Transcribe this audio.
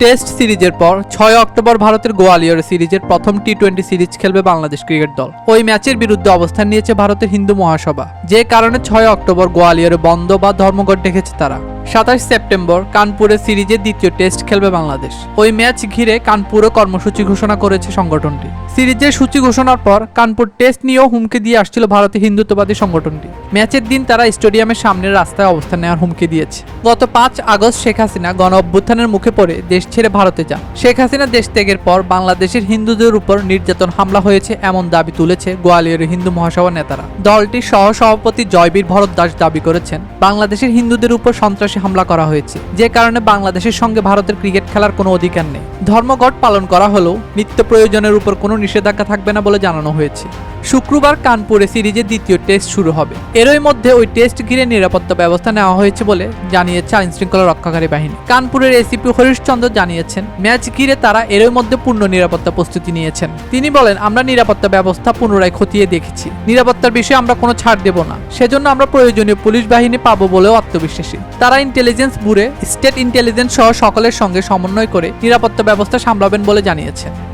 Test সিরিজের পর ছয় অক্টোবর ভারতের গোয়ালিয়র সিরিজের প্রথম টি টোয়েন্টি সিরিজ খেলবে বাংলাদেশ ক্রিকেট দল। ওই ম্যাচের বিরুদ্ধে অবস্থান নিয়েছে ভারতের হিন্দু মহাসভা, যে কারণে ছয় অক্টোবর গোয়ালিয়রে বন্ধ বা ধর্মঘট ডেকেছে তারা। সাতাশ সেপ্টেম্বর কানপুরে সিরিজের দ্বিতীয় টেস্ট খেলবে বাংলাদেশ। ওই ম্যাচ ঘিরে কানপুরে কর্মসূচি ঘোষণা করেছে সংগঠনটি। সিরিজের সূচি ঘোষণার পর কানপুর টেস্ট নিয়েও হুমকি দিয়ে আসছিল ভারতের হিন্দুত্ববাদী সংগঠনটি। ম্যাচের দিন তারা স্টেডিয়ামের সামনের রাস্তায় অবস্থান নেওয়ার হুমকি দিয়েছে। গত পাঁচ আগস্ট শেখ হাসিনা গণ অভ্যুত্থানের মুখে পড়ে দেশ ছেড়ে ভারতে যান। শেখ হাসিনা দেশ ত্যাগের পর বাংলাদেশের হিন্দুদের উপর নির্যাতন হামলা হয়েছে এমন দাবি তুলেছে গোয়ালিয়রের হিন্দু মহাসভা নেতারা। দলটির সহ সভাপতি জয়বীর ভরত দাস দাবি করেছেন, বাংলাদেশের হিন্দুদের উপর সন্ত্রাসী হামলা করা হয়েছে। যে কারণে বাংলাদেশের সঙ্গে ভারতের ক্রিকেট খেলার কোনো অধিকার নেই। ধর্মঘট পালন করা হলেও নিত্য প্রয়োজনের উপর কোনো নিষেধাজ্ঞা থাকবে না বলে জানানো হয়েছে। শুক্রবার কানপুরে সিরিজের দ্বিতীয় টেস্ট শুরু হবে। এরই মধ্যে ওই টেস্ট ঘিরে নিরাপত্তা ব্যবস্থা নেওয়া হয়েছে বলে জানিয়েছে আইন শৃঙ্খলা রক্ষাকারী বাহিনী। কানপুরের এসিপি হরিশচন্দ্র জানিয়েছেন, ম্যাচ ঘিরে তারা এরই মধ্যে পূর্ণ নিরাপত্তা প্রস্তুতি নিয়েছেন। তিনি বলেন, আমরা নিরাপত্তা ব্যবস্থা পুনরায় খতিয়ে দেখেছি। নিরাপত্তার বিষয়ে আমরা কোনো ছাড় দেব না। সেজন্য আমরা প্রয়োজনীয় পুলিশ বাহিনী পাবো বলেও আত্মবিশ্বাসী। তারা ইন্টেলিজেন্স ব্যুরে স্টেট ইন্টেলিজেন্স সহ সকলের সঙ্গে সমন্বয় করে নিরাপত্তা ব্যবস্থা সামলাবেন বলে জানিয়েছেন।